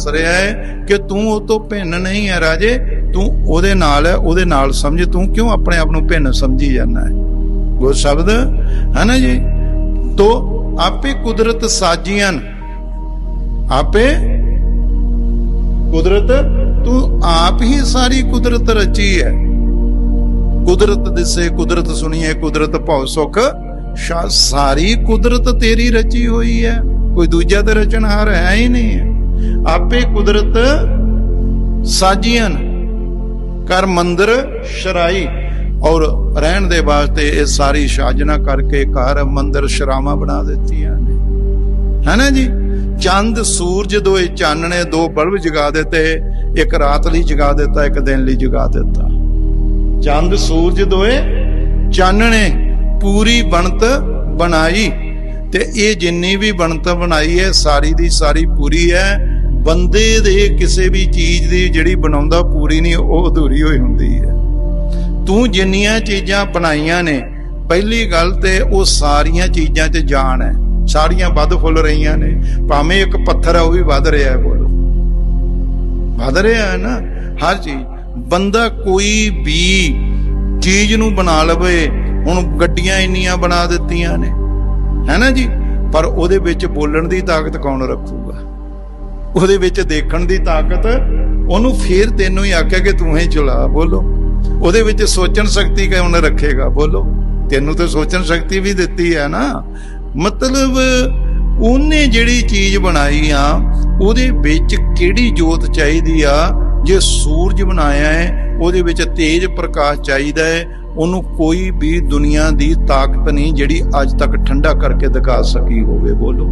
ਦੱਸ ਰਿਹਾ ਹੈ ਕਿ ਤੂੰ ਉਹ ਤੋਂ ਭਿੰਨ ਨਹੀਂ ਹੈ ਰਾਜੇ, ਤੂੰ ਉਹਦੇ ਨਾਲ ਹੈ, ਉਹਦੇ ਨਾਲ ਸਮਝ ਤੂੰ ਕਿਉਂ ਆਪਣੇ ਆਪ ਨੂੰ ਭਿੰਨ ਸਮਝੀ ਜਾਂਦਾ ਹੈ? ਉਹ ਸ਼ਬਦ, ਹੈ ਨਾ ਜੀ? ਤੋ ਆਪੇ ਕੁਦਰਤ ਸਾਜੀਆਂ ਆਪੇ ਕੁਦਰਤ, ਤੂੰ ਆਪ ਹੀ ਸਾਰੀ ਕੁਦਰਤ ਰਚੀ ਹੈ। ਕੁਦਰਤ ਦਿਸੇ, ਕੁਦਰਤ ਸੁਣੀਏ, ਕੁਦਰਤ ਭਉ ਸੁਖ। ਸਾਰੀ ਕੁਦਰਤ ਤੇਰੀ ਰਚੀ ਹੋਈ ਹੈ। ਕੋਈ ਦੂਜਾ ਤੇ ਰਚਨਹਾਰ ਹੈ ਹੀ ਨਹੀਂ ਹੈ। ਆਪੇ ਕੁਦਰਤ ਸਾਜੀਆਂ ਕਰ ਮੰਦਰ, ਸ਼ਰਾਈ। ਔਰ ਰਹਿਣ ਦੇ ਵਾਸਤੇ ਇਹ ਸਾਰੀ ਸਾਜਨਾ ਕਰਕੇ ਘਰ, ਮੰਦਰ, ਸ਼ਰਾਵਾਂ ਬਣਾ ਦਿੱਤੀਆਂ ਨੇ। ਹੈ ਜੀ? ਚੰਦ, ਸੂਰਜ ਦੋਏ ਚਾਨਣੇ ਦੋ ਬਲਬ ਜਗਾ ਦਿੱਤੇ। ਇੱਕ ਰਾਤ ਲਈ ਜਗਾ ਦਿੱਤਾ, ਇੱਕ ਦਿਨ ਲਈ ਜਗਾ ਦਿੱਤਾ। ਚੰਦ, ਸੂਰਜ ਦੋਏ ਚਾਨਣੇ ਪੂਰੀ ਬਣਤ ਬਣਾਈ। ਤੇ ਇਹ ਜਿੰਨੀ ਵੀ ਬਣਤ ਬਣਾਈ ਹੈ, ਸਾਰੀ ਦੀ ਸਾਰੀ ਪੂਰੀ ਹੈ। ਬੰਦੇ ਦੇ ਕਿਸੇ ਵੀ ਚੀਜ਼ ਦੀ ਜਿਹੜੀ ਬਣਾਉਂਦਾ ਪੂਰੀ ਨਹੀਂ, ਉਹ ਅਧੂਰੀ ਹੋਈ ਹੁੰਦੀ ਹੈ। ਤੂੰ ਜਿੰਨੀਆਂ ਚੀਜ਼ਾਂ ਬਣਾਈਆਂ ਨੇ, ਪਹਿਲੀ ਗੱਲ ਤੇ ਉਹ ਸਾਰੀਆਂ ਚੀਜ਼ਾਂ 'ਚ ਜਾਣ ਹੈ। ਸਾਰੀਆਂ ਵੱਧ ਫੁੱਲ ਰਹੀਆਂ ਨੇ। ਭਾਵੇਂ ਇੱਕ ਪੱਥਰ ਹੈ ਉਹ ਵੀ ਵੱਧ ਰਿਹਾ ਹੈ ਬੋਲੋ। ਵੱਧ ਰਿਹਾ ਹੈ ਨਾ, ਹਰ ਚੀਜ਼। ਬੰਦਾ ਕੋਈ ਵੀ ਚੀਜ਼ ਨੂੰ ਬਣਾ ਲਵੇ, ਹੁਣ ਗੱਡੀਆਂ ਇੰਨੀਆਂ ਬਣਾ ਦਿੱਤੀਆਂ ਨੇ। ਹੈ ਨਾ ਜੀ? ਪਰ ਉਹਦੇ ਵਿੱਚ ਬੋਲਣ ਦੀ ਤਾਕਤ ਕੌਣ ਰੱਖੂਗਾ? ਉਹਦੇ ਵਿੱਚ ਦੇਖਣ ਦੀ ਤਾਕਤ, ਉਹਨੂੰ ਫੇਰ ਤੈਨੂੰ ਹੀ ਆਖਿਆ ਕਿ ਤੂੰ ਹੀ ਚਲਾ, ਬੋਲੋ। ਉਹਦੇ ਵਿੱਚ ਸੋਚਣ ਸ਼ਕਤੀ ਕੌਣ ਰੱਖੇਗਾ, ਬੋਲੋ। ਤੈਨੂੰ ਤਾਂ ਸੋਚਣ ਸ਼ਕਤੀ ਵੀ ਦਿੱਤੀ ਹੈ ਨਾ। ਮਤਲਬ ਉਹਨੇ ਜਿਹੜੀ ਚੀਜ਼ ਬਣਾਈ ਆ, ਉਹਦੇ ਵਿੱਚ ਕਿਹੜੀ ਜੋਤ ਚਾਹੀਦੀ ਆ? ਜੇ ਸੂਰਜ ਬਣਾਇਆ ਹੈ, ਉਹਦੇ ਵਿੱਚ ਤੇਜ ਪ੍ਰਕਾਸ਼ ਚਾਹੀਦਾ ਹੈ, ਉਹਨੂੰ ਕੋਈ ਵੀ ਦੁਨੀਆ ਦੀ ਤਾਕਤ ਨਹੀਂ ਜਿਹੜੀ ਅੱਜ ਤੱਕ ਠੰਡਾ ਕਰਕੇ ਦਿਖਾ ਸਕੀ ਹੋਵੇ, ਬੋਲੋ।